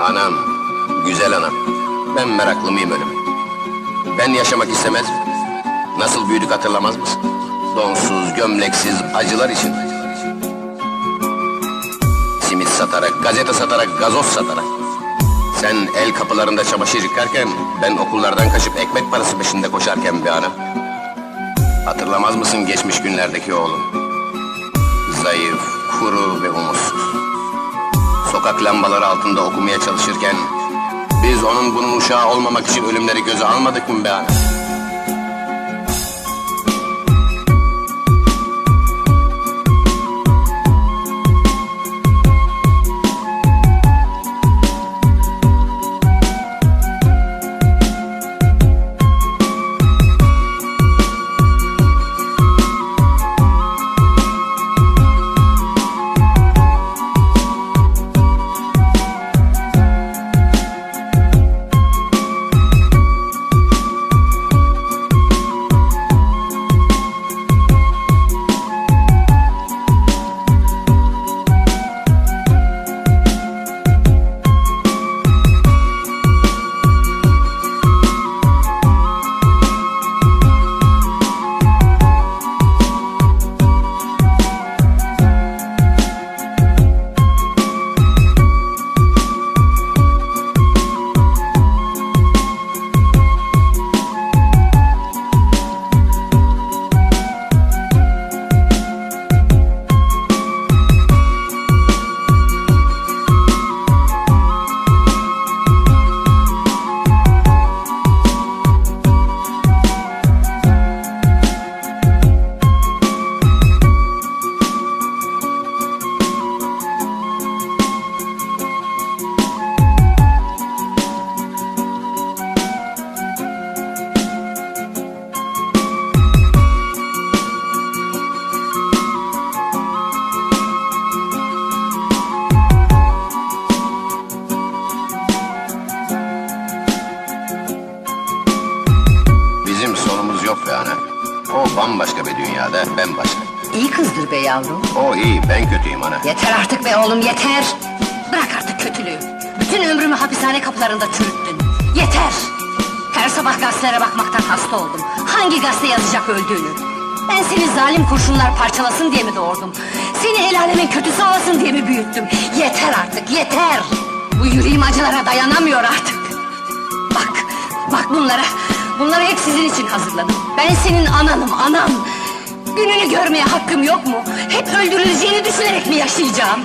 Anam, güzel anam. Ben meraklı mıyım ölüme? Ben yaşamak istemez? Nasıl büyüdük hatırlamaz mısın? Donsuz, gömleksiz, acılar için. Simit satarak, gazete satarak, gazoz satarak. Sen el kapılarında çamaşır yıkarken, ben okullardan kaçıp ekmek parası peşinde koşarken bir ana. Hatırlamaz mısın geçmiş günlerdeki oğlum? Zayıf, kuru ve umutsuz. Sokak lambaları altında okumaya çalışırken... ...biz onun bunun uşağı olmamak için ölümleri göze almadık mı be ana? Ben başka. İyi kızdır be yavrum. O iyi, ben kötüyüm ana. Yeter artık be oğlum yeter. Bırak artık kötülüğü. Bütün ömrümü hapishane kapılarında çürüttün. Yeter. Her sabah gazetelere bakmaktan hasta oldum. Hangi gazete yazacak öldüğünü? Ben seni zalim kurşunlar parçalasın diye mi doğurdum? Seni el alemin kötüsü olasın diye mi büyüttüm? Yeter artık yeter. Bu yüreğim acılara dayanamıyor artık. Bak, bak bunlara. Bunları hep sizin için hazırladım. Ben senin ananım, anam. Gününü görmeye hakkım yok mu? Hep öldürüleceğini düşünerek mi yaşayacağım?